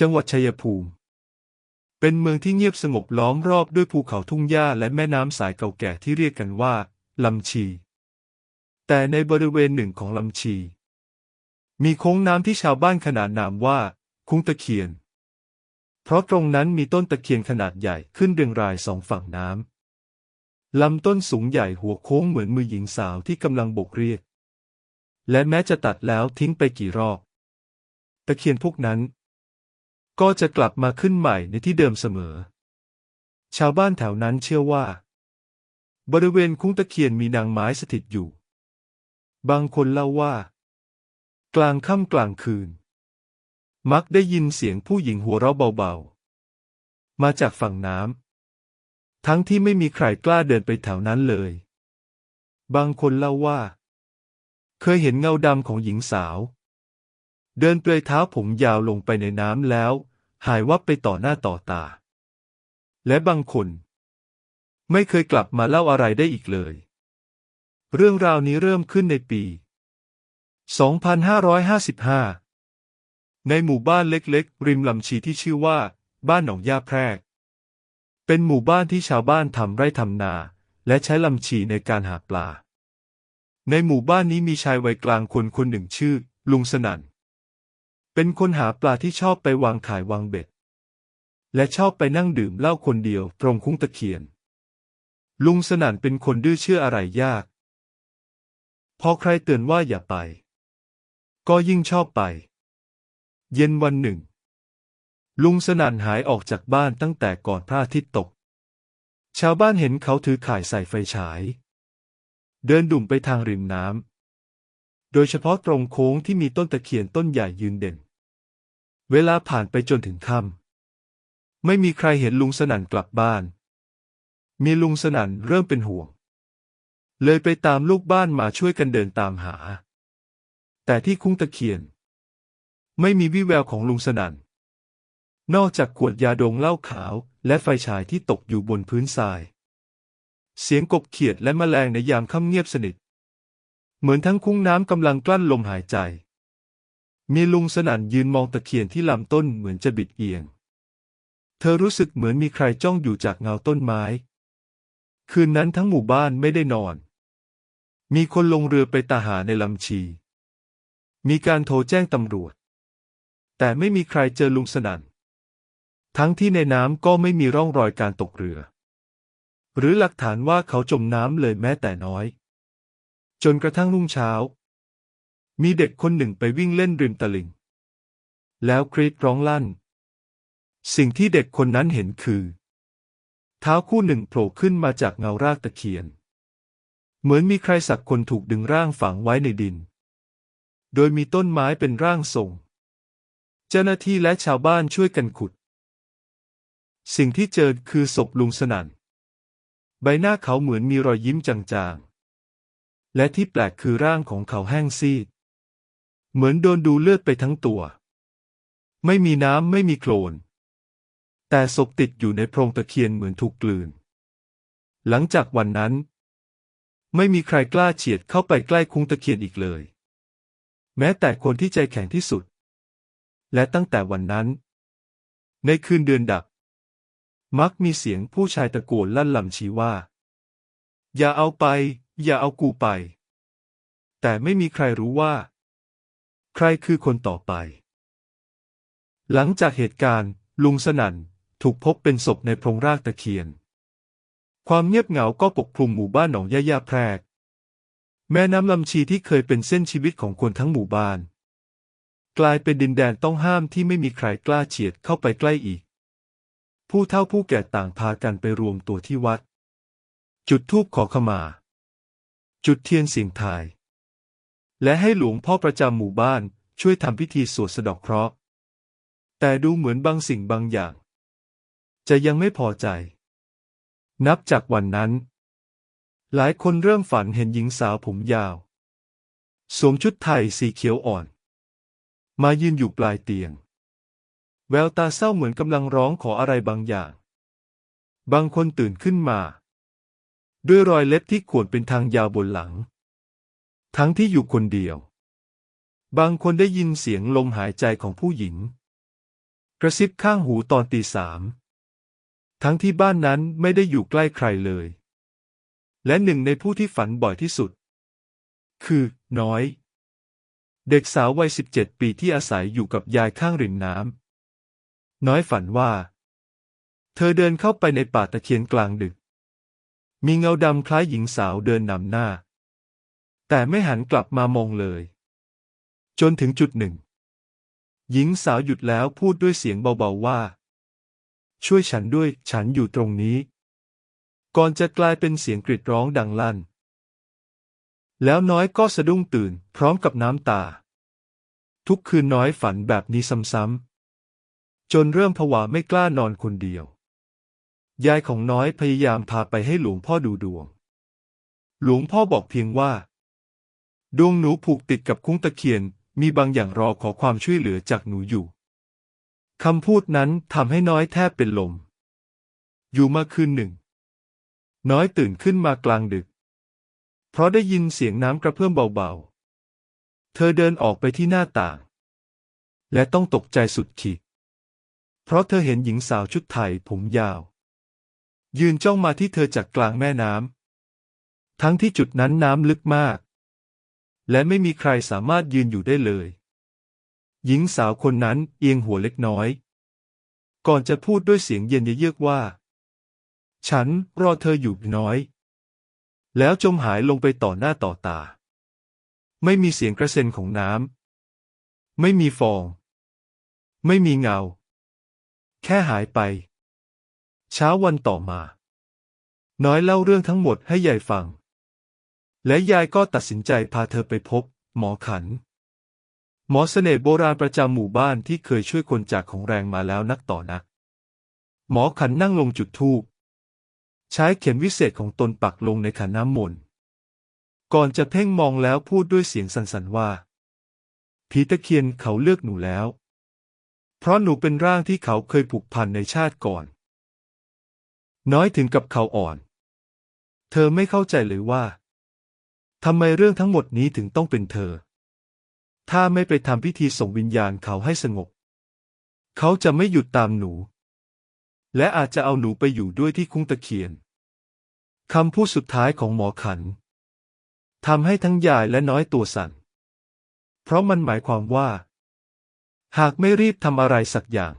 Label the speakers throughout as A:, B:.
A: จังหวัดชัยภูมิ เป็นเมืองที่เงียบสงบล้อมรอบด้วยภูเขาทุ่งหญ้าและแม่น้ำสายเก่าแก่ที่เรียกกันว่าลำชี แต่ในบริเวณหนึ่งของลำชี มีโค้งน้ำที่ชาวบ้านขนานนามว่า คุ้งตะเคียน เพราะตรงนั้นมีต้นตะเคียนขนาดใหญ่ขึ้นเรียงรายสองฝั่งน้ำลำต้นสูงใหญ่หัวโค้งเหมือนมือหญิงสาวที่กำลังโบกเรียก และแม้จะตัดแล้วทิ้งไปกี่รอบ ตะเคียนพวกนั้น ก็จะกลับมาขึ้นใหม่ในที่เดิมเสมอ ชาวบ้านแถวนั้นเชื่อว่า บริเวณคุ้งตะเคียนมีนางไม้สถิตอยู่ บางคนเล่าว่า กลางค่ำกลางคืน มักได้ยินเสียงผู้หญิงหัวเราะเบาๆ มาจากฝั่งน้ำทั้งที่ไม่มีใครกล้าเดินไปแถวนั้นเลย บางคนเล่าว่า เคยเห็นเงาดำของหญิงสาวเดินเปลือยเท้าผมยาวลงไปในน้ำแล้ว หายวับไปต่อหน้าต่อตา และบางคน ไม่เคยกลับมาเล่าอะไรได้อีกเลย เรื่องราวนี้เริ่มขึ้นในปี 2555 ในหมู่บ้านเล็กๆ ริมลำชีที่ชื่อว่า บ้านหนองยาแพรก เป็นหมู่บ้านที่ชาวบ้านทำไร่ทำนา และใช้ลำชีในการหาปลา ในหมู่บ้านนี้มีชายวัยกลางคนคนหนึ่งชื่อ ลุงสนั่น เป็นคนหาปลาที่ชอบไปวางขายวางเบ็ด และชอบไปนั่งดื่มเหล้าคนเดียวตรงคุ้งตะเคียน ลุงสนั่นเป็นคนดื้อเชื่ออะไรยาก พอใครเตือนว่าอย่าไป ก็ยิ่งชอบไป เย็นวันหนึ่ง ลุงสนั่นหายออกจากบ้านตั้งแต่ก่อนพระอาทิตย์ตก ชาวบ้านเห็นเขาถือข่ายใส่ไฟฉาย เดินดุ่มไปทางริมน้ำโดยเฉพาะตรงโค้งที่มีต้นตะเคียนต้นใหญ่ยืนเด่น เวลาผ่านไปจนถึงค่ำไม่มีใครเห็นลุงสนั่นกลับบ้าน มีลุงสนั่นเริ่มเป็นห่วง เลยไปตามลูกบ้านมาช่วยกันเดินตามหา แต่ที่คุ้งตะเคียน ไม่มีวี่แววของลุงสนั่น นอกจากขวดยาดองเหล้าขาว และไฟฉายที่ตกอยู่บนพื้นทราย เสียงกบเขียดและแมลงในยามค่ำเงียบสนิท เหมือนทั้งคุ้งน้ำกำลังกลั้นลมหายใจ มีลุงสนั่นยืนมองตะเคียนที่ลำต้นเหมือนจะบิดเอียง เธอรู้สึกเหมือนมีใครจ้องอยู่จากเงาต้นไม้ คืนนั้นทั้งหมู่บ้านไม่ได้นอน มีคนลงเรือไปตาหาในลำชี มีการโทรแจ้งตำรวจ แต่ไม่มีใครเจอลุงสนั่น ทั้งที่ในน้ำก็ไม่มีร่องรอยการตกเรือ หรือหลักฐานว่าเขาจมน้ำเลยแม้แต่น้อย จนกระทั่งรุ่งเช้า มีเด็กคนหนึ่งไปวิ่งเล่นริมตลิ่ง แล้วกรีดร้องลั่น สิ่งที่เด็กคนนั้นเห็นคือ เท้าคู่หนึ่งโผล่ขึ้นมาจากเงารากตะเคียน เหมือนมีใครสักคนถูกดึงร่างฝังไว้ในดิน โดยมีต้นไม้เป็นร่างทรง เจ้าหน้าที่และชาวบ้านช่วยกันขุด สิ่งที่เจอคือศพลุงสนั่น ใบหน้าเขาเหมือนมีรอยยิ้มจางๆและที่แปลกคือร่างของเขาแห้งซีด เหมือนโดนดูเลือดไปทั้งตัว ไม่มีน้ำไม่มีโคลน แต่ศพติดอยู่ในโพรงตะเคียนเหมือนถูกกลืน หลังจากวันนั้น ไม่มีใครกล้าเฉียดเข้าไปใกล้คุ้งตะเคียนอีกเลย แม้แต่คนที่ใจแข็งที่สุด และตั้งแต่วันนั้น ในคืนเดือนดับ มักมีเสียงผู้ชายตะโกนลั่นลำชี้ว่า อย่าเอาไป อย่าเอากูไป แต่ไม่มีใครรู้ว่า ใครคือคนต่อไป หลังจากเหตุการณ์ ลุงสนั่นถูกพบเป็นศพในโพรงรากตะเคียน ความเงียบเหงาก็ปกคลุมหมู่บ้านหนองย่าย่าแพรก แม่น้ำลำชีที่เคยเป็นเส้นชีวิตของคนทั้งหมู่บ้าน กลายเป็นดินแดนต้องห้ามที่ไม่มีใครกล้าเฉียดเข้าไปใกล้อีก ผู้เฒ่าผู้แก่ต่างพากันไปรวมตัวที่วัด จุดธูปขอขมา จุดเทียนเสียงทาย และให้หลวงพ่อประจำหมู่บ้านช่วยทำพิธีสวดสะดอกเคราะห์ แต่ดูเหมือนบางสิ่งบางอย่าง จะยังไม่พอใจ นับจากวันนั้น หลายคนเริ่มฝันเห็นหญิงสาวผมยาว สวมชุดไทยสีเขียวอ่อน มายืนอยู่ปลายเตียง แววตาเศร้าเหมือนกำลังร้องขออะไรบางอย่าง บางคนตื่นขึ้นมา ด้วยรอยเล็บที่ข่วนเป็นทางยาวบนหลัง ทั้งที่อยู่คนเดียว บางคนได้ยินเสียงลมหายใจของผู้หญิงใระซิบข้างหูตอนตีสาม ทั้งที่บ้านนั้นไม่ได้อยู่ใกล้ใครเลย และหนึ่งในผู้ที่ฝันบ่อยที่สุด คือ น้อย เด็กสาววัยสิบเจ็ดปีที่อาศัยอยู่กับยายข้างริมน้ำ น้อยฝันว่า เธอเดินเข้าไปในป่าตะเคียนกลางดึก มีเงาดำคล้ายหญิงสาวเดินนำหน้า แต่ไม่หันกลับมามองเลย จนถึงจุดหนึ่ง หญิงสาวหยุดแล้วพูดด้วยเสียงเบาๆว่า ช่วยฉันด้วยฉันอยู่ตรงนี้ ก่อนจะกลายเป็นเสียงกรีดร้องดังลั่น แล้วน้อยก็สะดุ้งตื่น พร้อมกับน้ำตา ทุกคืนน้อยฝันแบบนี้ซ้ำๆ จนเริ่มผวาไม่กล้านอนคนเดียว ยายของน้อยพยายามพาไปให้หลวงพ่อดูดวง หลวงพ่อบอกเพียงว่า ดวงหนูผูกติดกับคุ้งตะเคียน มีบางอย่างรอขอความช่วยเหลือจากหนูอยู่คำพูดนั้นทำให้น้อยแทบเป็นลม อยู่มาคืนหนึ่ง น้อยตื่นขึ้นมากลางดึก เพราะได้ยินเสียงน้ำกระเพื่อมเบาๆ เธอเดินออกไปที่หน้าต่าง และต้องตกใจสุดขีด เพราะเธอเห็นหญิงสาวชุดไทยผมยาว ยืนจ้องมาที่เธอจากกลางแม่น้ำทั้งที่จุดนั้นน้ำลึกมาก และไม่มีใครสามารถยืนอยู่ได้เลย หญิงสาวคนนั้นเอียงหัวเล็กน้อย ก่อนจะพูดด้วยเสียงเย็นเยือกว่า ฉันรอเธออยู่น้อย แล้วจมหายลงไปต่อหน้าต่อตา ไม่มีเสียงกระเซ็นของน้ำ ไม่มีฟอง ไม่มีเงา แค่หายไป เช้าวันต่อมา น้อยเล่าเรื่องทั้งหมดให้ยายฟัง และยายก็ตัดสินใจพาเธอไปพบ หมอขัน หมอเสน่ห์โบราณประจำหมู่บ้านที่เคยช่วยคนจากของแรงมาแล้วนักต่อนัก หมอขันนั่งลงจุดธูปใช้เข็มวิเศษของตนปักลงในขันน้ำมนต์ก่อนจะเพ่งมองแล้วพูดด้วยเสียงสั่นๆว่าผีตะเคียนเขาเลือกหนูแล้ว เพราะหนูเป็นร่างที่เขาเคยผูกพันในชาติก่อน น้อยถึงกับเขาอ่อน เธอไม่เข้าใจเลยว่า ทำไมเรื่องทั้งหมดนี้ถึงต้องเป็นเธอ ถ้าไม่ไปทำพิธีส่งวิญญาณเขาให้สงบ เขาจะไม่หยุดตามหนู และอาจจะเอาหนูไปอยู่ด้วยที่คุ้งตะเคียนคำพูดสุดท้ายของหมอขันทำให้ทั้งยายและน้อยตัวสั่น เพราะมันหมายความว่า หากไม่รีบทำอะไรสักอย่าง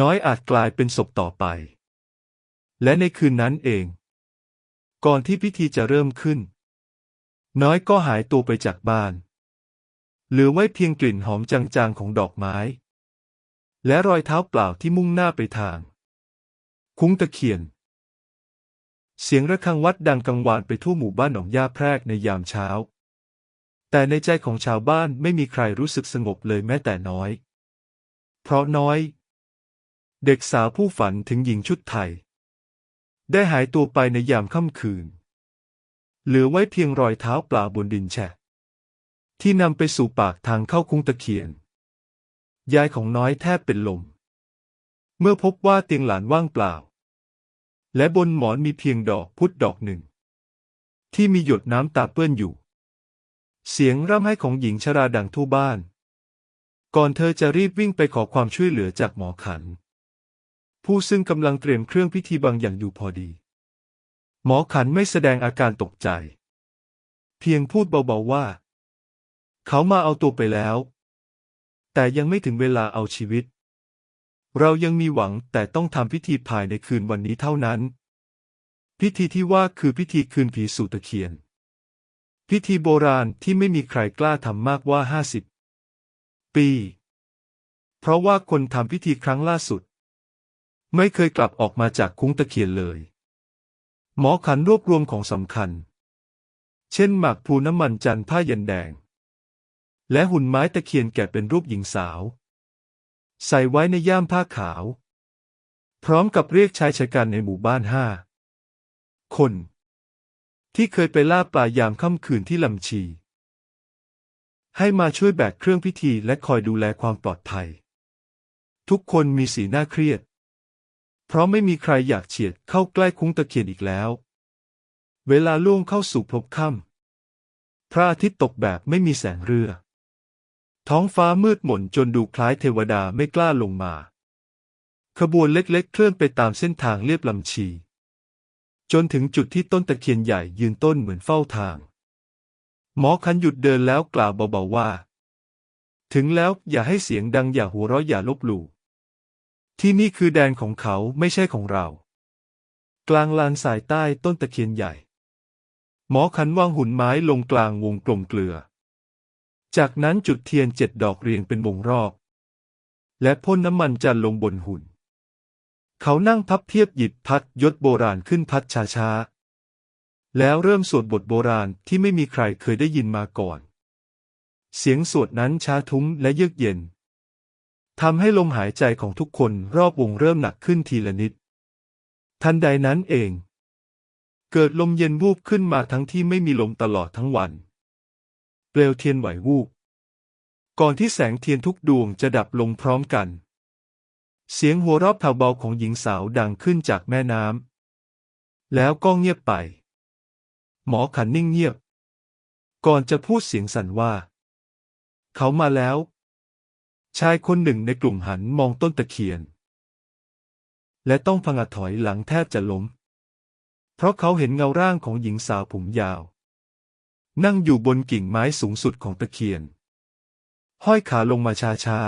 A: น้อยอาจกลายเป็นศพต่อไป และในคืนนั้นเอง ก่อนที่พิธีจะเริ่มขึ้น น้อยก็หายตัวไปจากบ้าน เหลือไว้เพียงกลิ่นหอมจางๆของดอกไม้ และรอยเท้าเปล่าที่มุ่งหน้าไปทาง คุ้งตะเคียน เสียงระฆังวัดดังกังวานไปทั่วหมู่บ้านหนองย่าแพรกในยามเช้า แต่ในใจของชาวบ้านไม่มีใครรู้สึกสงบเลยแม้แต่น้อย เพราะน้อย เด็กสาวผู้ฝันถึงหญิงชุดไทย ได้หายตัวไปในยามค่ำคืน เหลือไว้เพียงรอยเท้าเปล่าบนดินแฉะ ที่นำไปสู่ปากทางเข้าคุ้งตะเคียน ยายของน้อยแทบเป็นลม เมื่อพบว่าเตียงหลานว่างเปล่า และบนหมอนมีเพียงดอกพุธดอกหนึ่ง ที่มีหยดน้ำตาเปื้อนอยู่ เสียงร่ำไห้ของหญิงชราดังทั่วบ้าน ก่อนเธอจะรีบวิ่งไปขอความช่วยเหลือจากหมอขัน ผู้ซึ่งกำลังเตรียมเครื่องพิธีบางอย่างอยู่พอดี หมอขันไม่แสดงอาการตกใจ เพียงพูดเบาๆว่า เขามาเอาตัวไปแล้ว แต่ยังไม่ถึงเวลาเอาชีวิต เรายังมีหวังแต่ต้องทำพิธีภายในคืนวันนี้เท่านั้น พิธีที่ว่าคือพิธีคืนผีสู่ตะเคียน พิธีโบราณที่ไม่มีใครกล้าทำมากว่าห้าสิบปี เพราะว่าคนทำพิธีครั้งล่าสุด ไม่เคยกลับออกมาจากคุ้งตะเคียนเลย หมอขันรวบรวมของสำคัญ เช่นหมากพลูน้ำมันจันทร์ผ้ายันแดง และหุ่นไม้ตะเคียนแกะเป็นรูปหญิงสาว ใส่ไว้ในย่ามผ้าขาว พร้อมกับเรียกชายชะกันในหมู่บ้านห้าคน ที่เคยไปล่าปลายามค่ำคืนที่ลำชี ให้มาช่วยแบกเครื่องพิธีและคอยดูแลความปลอดภัย ทุกคนมีสีหน้าเครียด เพราะไม่มีใครอยากเฉียดเข้าใกล้คุ้งตะเคียนอีกแล้ว เวลาล่วงเข้าสู่พลบค่ำพระอาทิตย์ตกแบบไม่มีแสงเรือ ท้องฟ้ามืดหม่นจนดูคล้ายเทวดาไม่กล้าลงมา ขบวนเล็กๆ เคลื่อนไปตามเส้นทางเลียบลำชี จนถึงจุดที่ต้นตะเคียนใหญ่ยืนต้นเหมือนเฝ้าทาง หมอคันหยุดเดินแล้วกล่าวเบาๆว่า ถึงแล้วอย่าให้เสียงดังอย่าหัวเราะอย่าลบหลู่ ที่นี่คือแดนของเขาไม่ใช่ของเรา กลางลานสายใต้ต้นตะเคียนใหญ่ หมอขันวางหุ่นไม้ลงกลางวงกลมเกลือ จากนั้นจุดเทียนเจ็ดดอกเรียงเป็นวงรอบ และพ่นน้ำมันจันลงบนหุ่น เขานั่งพับเพียบหยิบพัดยศโบราณขึ้นพัดช้าๆ แล้วเริ่มสวดบทโบราณที่ไม่มีใครเคยได้ยินมาก่อน เสียงสวดนั้นช้าทุ้มและเยือกเย็น ทำให้ลมหายใจของทุกคนรอบวงเริ่มหนักขึ้นทีละนิด ทันใดนั้นเอง เกิดลมเย็นวูบขึ้นมาทั้งที่ไม่มีลมตลอดทั้งวัน เปลวเทียนไหววูบ ก่อนที่แสงเทียนทุกดวงจะดับลงพร้อมกัน เสียงหัวเราะแผ่วเบาของหญิงสาวดังขึ้นจากแม่น้ำแล้วก็เงียบไป หมอขันนิ่งเงียบ ก่อนจะพูดเสียงสั่นว่า เขามาแล้ว ชายคนหนึ่งในกลุ่มหันมองต้นตะเคียน และต้องพังอถอยหลังแทบจะล้ม เพราะเขาเห็นเงาร่างของหญิงสาวผมยาว นั่งอยู่บนกิ่งไม้สูงสุดของตะเคียน ห้อยขาลงมาช้า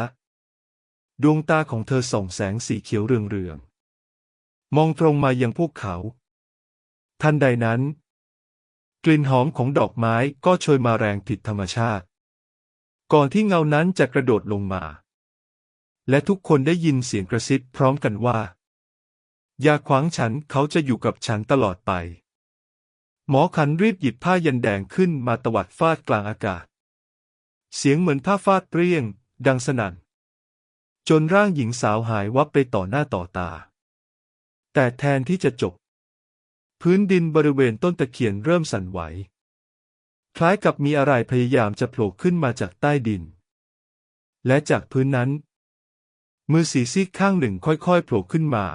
A: ๆ ดวงตาของเธอส่องแสงสีเขียวเรืองๆ มองตรงมายังพวกเขา ทันใดนั้น กลิ่นหอมของดอกไม้ก็โชยมาแรงผิดธรรมชาติ ก่อนที่เงานั้นจะกระโดดลงมา และทุกคนได้ยินเสียงกระซิบพร้อมกันว่า อย่าขวางฉันเขาจะอยู่กับฉันตลอดไป หมอขันรีบหยิบผ้ายันแดงขึ้นมาตวัดฟาดกลางอากาศ เสียงเหมือนผ้าฟาดเปรี้ยง ดังสนั่น จนร่างหญิงสาวหายวับไปต่อหน้าต่อตา แต่แทนที่จะจบ พื้นดินบริเวณต้นตะเคียนเริ่มสั่นไหว ล้ายกับมีอะไรพยายามจะโผล่ขึ้นมาจากใต้ดิน และจากพื้นนั้น มือสีซีกข้างหนึ่งค่อยๆโผล่ขึ้นมา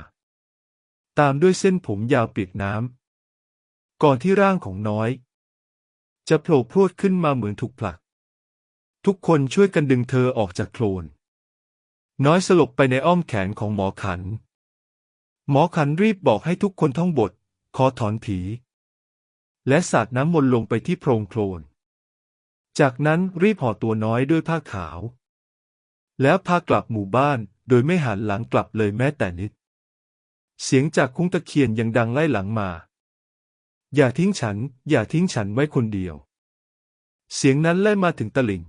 A: ตามด้วยเส้นผมยาวเปียกน้ำก่อนที่ร่างของน้อย จะโผล่พรวดขึ้นมาเหมือนถูกผลัก ทุกคนช่วยกันดึงเธอออกจากโคลน น้อยสลบไปในอ้อมแขนของหมอขัน หมอขันรีบบอกให้ทุกคนท่องบท ขอถอนผี และสาดน้ำมนต์ลงไปที่โพรงโคลน จากนั้นรีบห่อตัวน้อยด้วยผ้าขาว แล้วพากลับหมู่บ้านโดยไม่หันหลังกลับเลยแม้แต่นิด เสียงจากคุ้งตะเคียนยังดังไล่หลังมา อย่าทิ้งฉัน อย่าทิ้งฉันไว้คนเดียว เสียงนั้นไล่มาถึงตลิ่ง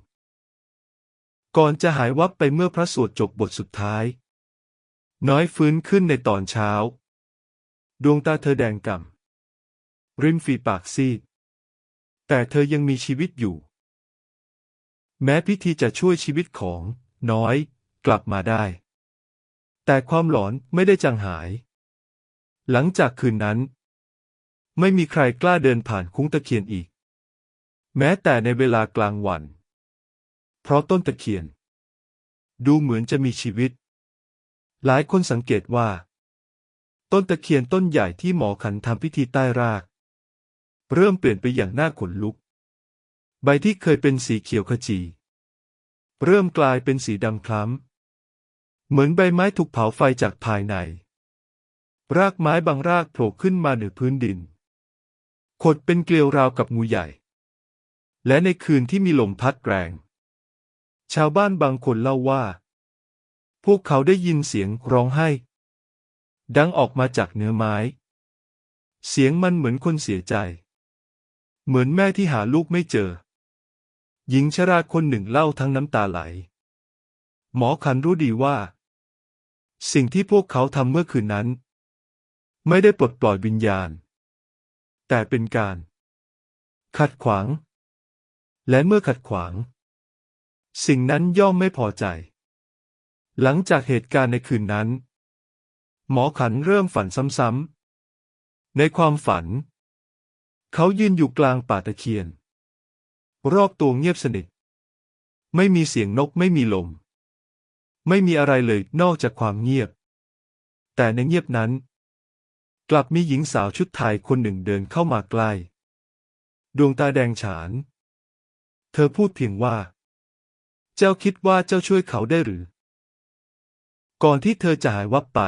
A: ก่อนจะหายวับไปเมื่อพระสวดจบบทสุดท้าย น้อยฟื้นขึ้นในตอนเช้า ดวงตาเธอแดงก่ำ ริมฝีปากซีด แต่เธอยังมีชีวิตอยู่ แม้พิธีจะช่วยชีวิตของ น้อย กลับมาได้ แต่ความหลอนไม่ได้จางหาย หลังจากคืนนั้น ไม่มีใครกล้าเดินผ่านคุ้งตะเคียนอีก แม้แต่ในเวลากลางวัน เพราะต้นตะเคียน ดูเหมือนจะมีชีวิต หลายคนสังเกตว่าต้นตะเคียนต้นใหญ่ที่หมอขันทำพิธีใต้ราก เริ่มเปลี่ยนไปอย่างน่าขนลุก ใบที่เคยเป็นสีเขียวขจี เริ่มกลายเป็นสีดำคล้ำ เหมือนใบไม้ถูกเผาไฟจากภายใน รากไม้บางรากโผล่ขึ้นมาเหนือพื้นดิน ขดเป็นเกลียวราวกับงูใหญ่ และในคืนที่มีลมพัดแรง ชาวบ้านบางคนเล่าว่า พวกเขาได้ยินเสียงร้องไห้ ดังออกมาจากเนื้อไม้ เสียงมันเหมือนคนเสียใจ เหมือนแม่ที่หาลูกไม่เจอ หญิงชราคนหนึ่งเล่าทั้งน้ำตาไหล หมอขันรู้ดีว่า สิ่งที่พวกเขาทำเมื่อคืนนั้น ไม่ได้ปลดปล่อยวิญญาณ แต่เป็นการ ขัดขวาง และเมื่อขัดขวาง สิ่งนั้นย่อมไม่พอใจ หลังจากเหตุการณ์ในคืนนั้น หมอขันเริ่มฝันซ้ำๆในความฝัน เขายืนอยู่กลางป่าตะเคียน รอบตัวเงียบสนิท ไม่มีเสียงนกไม่มีลม ไม่มีอะไรเลยนอกจากความเงียบ แต่ในเงียบนั้น กลับมีหญิงสาวชุดไทยคนหนึ่งเดินเข้ามาใกล้ ดวงตาแดงฉาน เธอพูดเพียงว่า เจ้าคิดว่าเจ้าช่วยเขาได้หรือ ก่อนที่เธอจะหายวับไป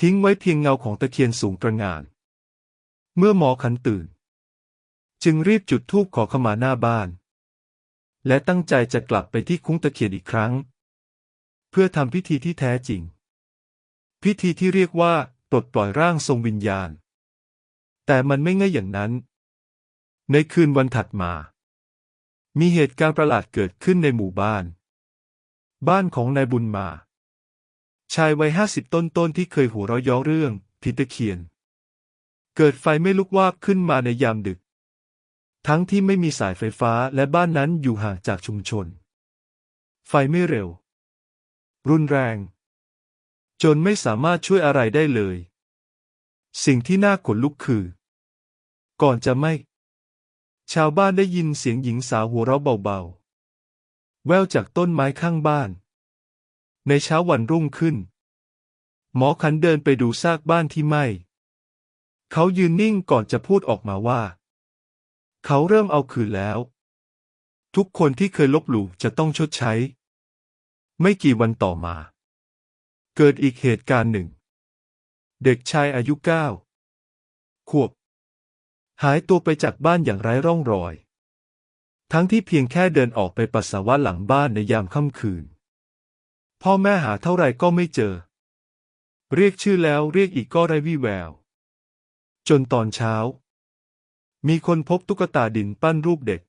A: ทิ้งไว้เพียงเงาของตะเคียนสูงตระหง่าน เมื่อหมอขันตื่น จึงรีบจุดธูปขอขมาหน้าบ้าน และตั้งใจจะกลับไปที่คุ้งตะเคียนอีกครั้ง เพื่อทำพิธีที่แท้จริง พิธีที่เรียกว่าปลดปล่อยร่างทรงวิญญาณ แต่มันไม่ง่ายอย่างนั้น ในคืนวันถัดมา มีเหตุการณ์ประหลาดเกิดขึ้นในหมู่บ้าน บ้านของนายบุญมา ชายวัยห้าสิบต้นๆที่เคยหัวเราะย้อเรื่องผีตะเคียน เกิดไฟไม่ลุกวาบขึ้นมาในยามดึก ทั้งที่ไม่มีสายไฟฟ้าและบ้านนั้นอยู่ห่างจากชุมชน ไฟไม่เร็ว รุนแรง จนไม่สามารถช่วยอะไรได้เลย สิ่งที่น่าขนลุกคือ ก่อนจะไหม่ชาวบ้านได้ยินเสียงหญิงสาวหัวเราะเบาๆ แววจากต้นไม้ข้างบ้าน ในเช้าวันรุ่งขึ้น หมอขันเดินไปดูซากบ้านที่ไหม้ เขายืนนิ่งก่อนจะพูดออกมาว่า เขาเริ่มเอาคืนแล้ว ทุกคนที่เคยลบหลู่จะต้องชดใช้ ไม่กี่วันต่อมา เกิดอีกเหตุการณ์หนึ่ง เด็กชายอายุเก้าขวบ หายตัวไปจากบ้านอย่างไร้ร่องรอย ทั้งที่เพียงแค่เดินออกไปปัสสาวะหลังบ้านในยามค่ำคืน พ่อแม่หาเท่าไหร่ก็ไม่เจอ เรียกชื่อแล้วเรียกอีกก็ไร้วี่แวว จนตอนเช้า มีคนพบตุ๊กตาดินปั้นรูปเด็ก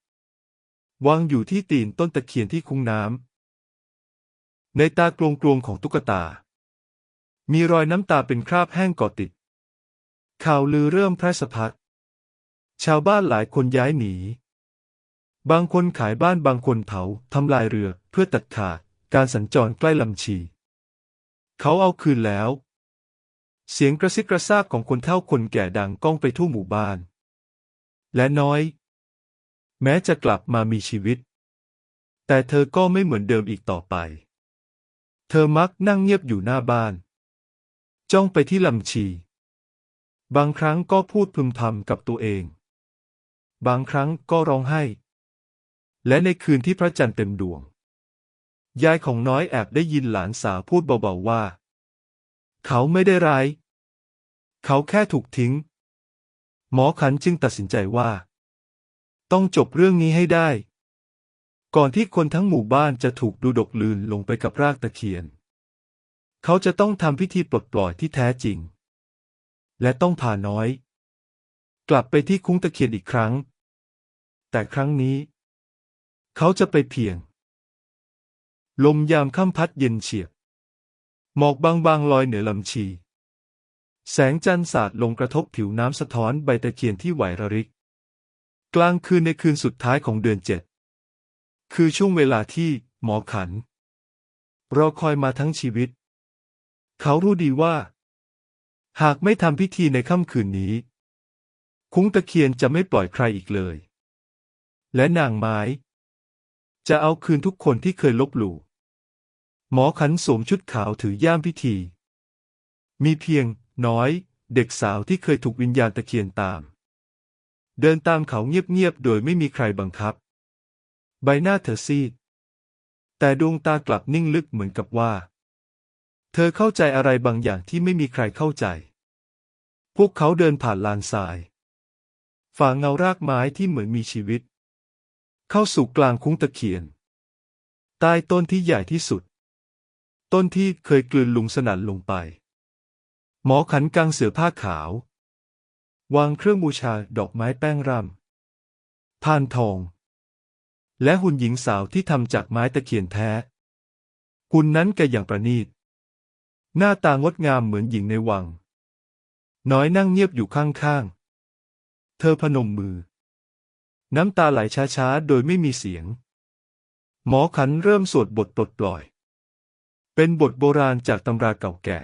A: วางอยู่ที่ตีนต้นตะเคียนที่คุ้งน้ำ ในตากลวงๆของตุ๊กตา มีรอยน้ำตาเป็นคราบแห้งเกาะติด ข่าวลือเริ่มแพร่สะพัด ชาวบ้านหลายคนย้ายหนี บางคนขายบ้านบางคนเผาทำลายเรือเพื่อตัดขาดการสัญจรใกล้ลำชี เขาเอาคืนแล้ว เสียงกระซิบกระซาบของคนเฒ่าคนแก่ดังก้องไปทั่วหมู่บ้าน และน้อย แม้จะกลับมามีชีวิต แต่เธอก็ไม่เหมือนเดิมอีกต่อไป เธอมักนั่งเงียบอยู่หน้าบ้าน จ้องไปที่ลำชี บางครั้งก็พูดพึมพำกับตัวเอง บางครั้งก็ร้องไห้ และในคืนที่พระจันทร์เต็มดวง ยายของน้อยแอบได้ยินหลานสาวพูดเบาๆว่า เขาไม่ได้ร้าย เขาแค่ถูกทิ้ง หมอขันจึงตัดสินใจว่า ต้องจบเรื่องนี้ให้ได้ ก่อนที่คนทั้งหมู่บ้านจะถูกดูดกลืนลงไปกับรากตะเคียน เขาจะต้องทำพิธีปลดปล่อยที่แท้จริง และต้องพาน้อย กลับไปที่คุ้งตะเคียนอีกครั้ง แต่ครั้งนี้ เขาจะไปเพียง ลมยามค่ำพัดเย็นเฉียบ หมอกบางๆลอยเหนือลำชี แสงจันทร์สาดลงกระทบผิวน้ำสะท้อนใบตะเคียนที่ไหวระริก กลางคืนในคืนสุดท้ายของเดือนเจ็ด คือช่วงเวลาที่หมอขัน รอคอยมาทั้งชีวิต เขารู้ดีว่า หากไม่ทำพิธีในค่ำคืนนี้ คุ้งตะเคียนจะไม่ปล่อยใครอีกเลย และนางไม้ จะเอาคืนทุกคนที่เคยลบหลู่ หมอขันสวมชุดขาวถือย่ามพิธี มีเพียง น้อย เด็กสาวที่เคยถูกวิญญาณตะเคียนตาม เดินตามเขาเงียบๆ โดยไม่มีใครบังคับ ใบหน้าเธอซีด แต่ดวงตากลับนิ่งลึกเหมือนกับว่า เธอเข้าใจอะไรบางอย่างที่ไม่มีใครเข้าใจ พวกเขาเดินผ่านลานทราย ฝ่าเงารากไม้ที่เหมือนมีชีวิต เข้าสู่กลางคุ้งตะเคียน ใต้ต้นที่ใหญ่ที่สุด ต้นที่เคยกลืนลุงสนั่นลงไป หมอขันกางเสือผ้าขาว วางเครื่องบูชาดอกไม้แป้งรำพานทอง และหุ่นหญิงสาวที่ทำจากไม้ตะเคียนแท้ หุ่นนั้นแกอย่างประณีต หน้าตางดงามเหมือนหญิงในวัง น้อยนั่งเงียบอยู่ข้างๆ เธอพนมมือ น้ำตาไหลช้าๆ โดยไม่มีเสียง หมอขันเริ่มสวดบทปลดปล่อย เป็นบทโบราณจากตำราเก่าแก่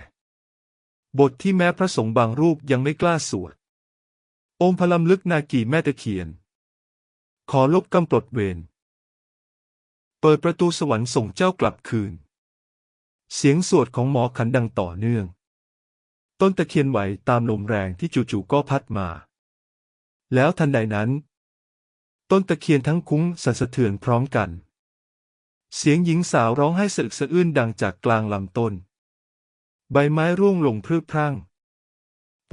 A: บทที่แม้พระสงฆ์บางรูปยังไม่กล้าสวด องค์พลัมลึกนากีแม่ตะเคียน ขอลบกำปลดเวร เปิดประตูสวรรค์ส่งเจ้ากลับคืน เสียงสวดของหมอขันดังต่อเนื่อง ต้นตะเคียนไหวตามลมแรงที่จู่ๆก็พัดมา แล้วทันใดนั้น ต้นตะเคียนทั้งคุ้งสั่นสะเทือนพร้อมกัน เสียงหญิงสาวร้องไห้สะอึกสะอื้นดังจากกลางลำต้น ใบไม้ร่วงลงพรึบพรั่ง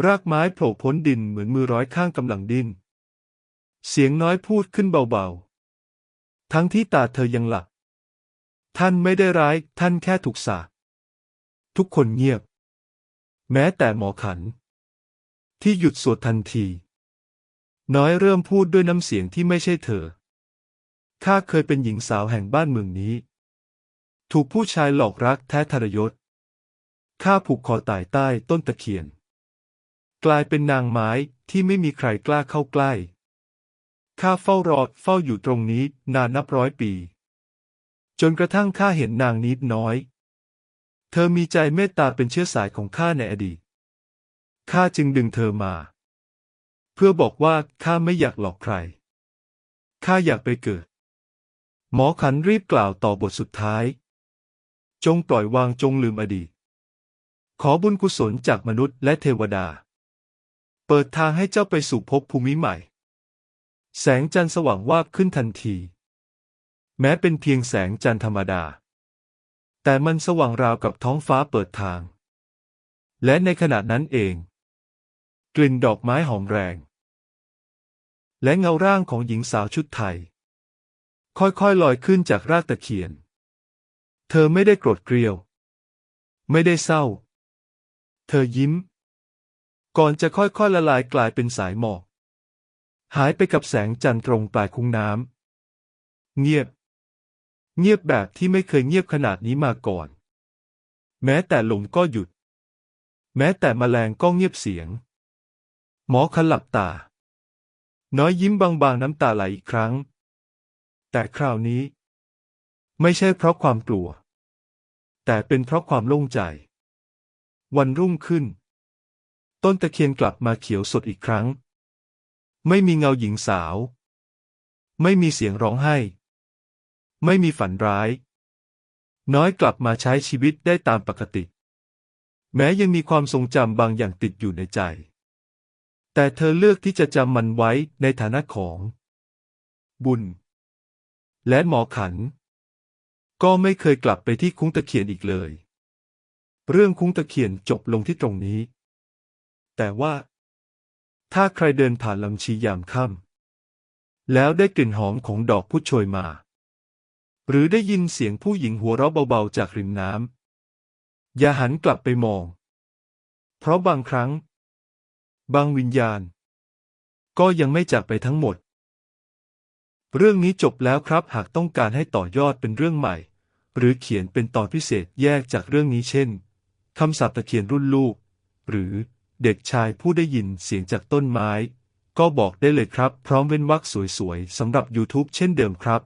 A: รากไม้โผล่พ้นดินเหมือนมือร้อยข้างกำลังดิ้น เสียงน้อยพูดขึ้นเบาๆ ทั้งที่ตาเธอยังหลับ ท่านไม่ได้ร้าย ท่านแค่ถูกสาปทุกคนเงียบ แม้แต่หมอขัน ที่หยุดสวดทันที น้อยเริ่มพูดด้วยน้ำเสียงที่ไม่ใช่เธอ ข้าเคยเป็นหญิงสาวแห่งบ้านเมืองนี้ ถูกผู้ชายหลอกรักแท้ทรยศ ข้าผูกคอตายใต้ต้นตะเคียน กลายเป็นนางไม้ที่ไม่มีใครกล้าเข้าใกล้ ข้าเฝ้ารอเฝ้าอยู่ตรงนี้นานนับร้อยปี จนกระทั่งข้าเห็นนางนิดน้อย เธอมีใจเมตตาเป็นเชื้อสายของข้าในอดีต ข้าจึงดึงเธอมา เพื่อบอกว่าข้าไม่อยากหลอกใคร ข้าอยากไปเกิด หมอขันรีบกล่าวต่อบทสุดท้าย จงปล่อยวางจงลืมอดีต ขอบุญกุศลจากมนุษย์และเทวดา เปิดทางให้เจ้าไปสู่ภพภูมิใหม่ แสงจันทร์สว่างวาบขึ้นทันที แม้เป็นเพียงแสงจันทร์ธรรมดา แต่มันสว่างราวกับท้องฟ้าเปิดทาง และในขณะนั้นเอง กลิ่นดอกไม้หอมแรง และเงาร่างของหญิงสาวชุดไทย ค่อยๆลอยขึ้นจากรากตะเคียน เธอไม่ได้โกรธเกรียว ไม่ได้เศร้า เธอยิ้ม ก่อนจะค่อยๆละลายกลายเป็นสายหมอก หายไปกับแสงจันทร์ตรงปลายคุ้งน้ำเงียบ เงียบแบบที่ไม่เคยเงียบขนาดนี้มาก่อน แม้แต่ลมก็หยุด แม้แต่แมลงก็เงียบเสียง หมอขันหลับตา น้อยยิ้มบางๆน้ำตาไหลอีกครั้ง แต่คราวนี้ ไม่ใช่เพราะความกลัว แต่เป็นเพราะความโล่งใจ วันรุ่งขึ้น ต้นตะเคียนกลับมาเขียวสดอีกครั้ง ไม่มีเงาหญิงสาว ไม่มีเสียงร้องไห้ ไม่มีฝันร้าย น้อยกลับมาใช้ชีวิตได้ตามปกติ แม้ยังมีความทรงจำบางอย่างติดอยู่ในใจ แต่เธอเลือกที่จะจำมันไว้ในฐานะของ บุญ และหมอขัน ก็ไม่เคยกลับไปที่คุ้งตะเคียนอีกเลย เรื่องคุ้งตะเคียนจบลงที่ตรงนี้ แต่ว่า ถ้าใครเดินผ่านลำชียามค่ำแล้วได้กลิ่นหอมของดอกพุชโชยมา หรือได้ยินเสียงผู้หญิงหัวเราะเบาๆจากริมน้ำอย่าหันกลับไปมอง เพราะบางครั้ง บางวิญญาณ ก็ยังไม่จากไปทั้งหมด เรื่องนี้จบแล้วครับหากต้องการให้ต่อยอดเป็นเรื่องใหม่ หรือเขียนเป็นตอนพิเศษแยกจากเรื่องนี้เช่นคำศัพท์ตะเคียนรุ่นลูก หรือเด็กชายผู้ได้ยินเสียงจากต้นไม้ ก็บอกได้เลยครับ พร้อมเว้นวรรคสวยๆสำหรับ YouTube เช่นเดิมครับ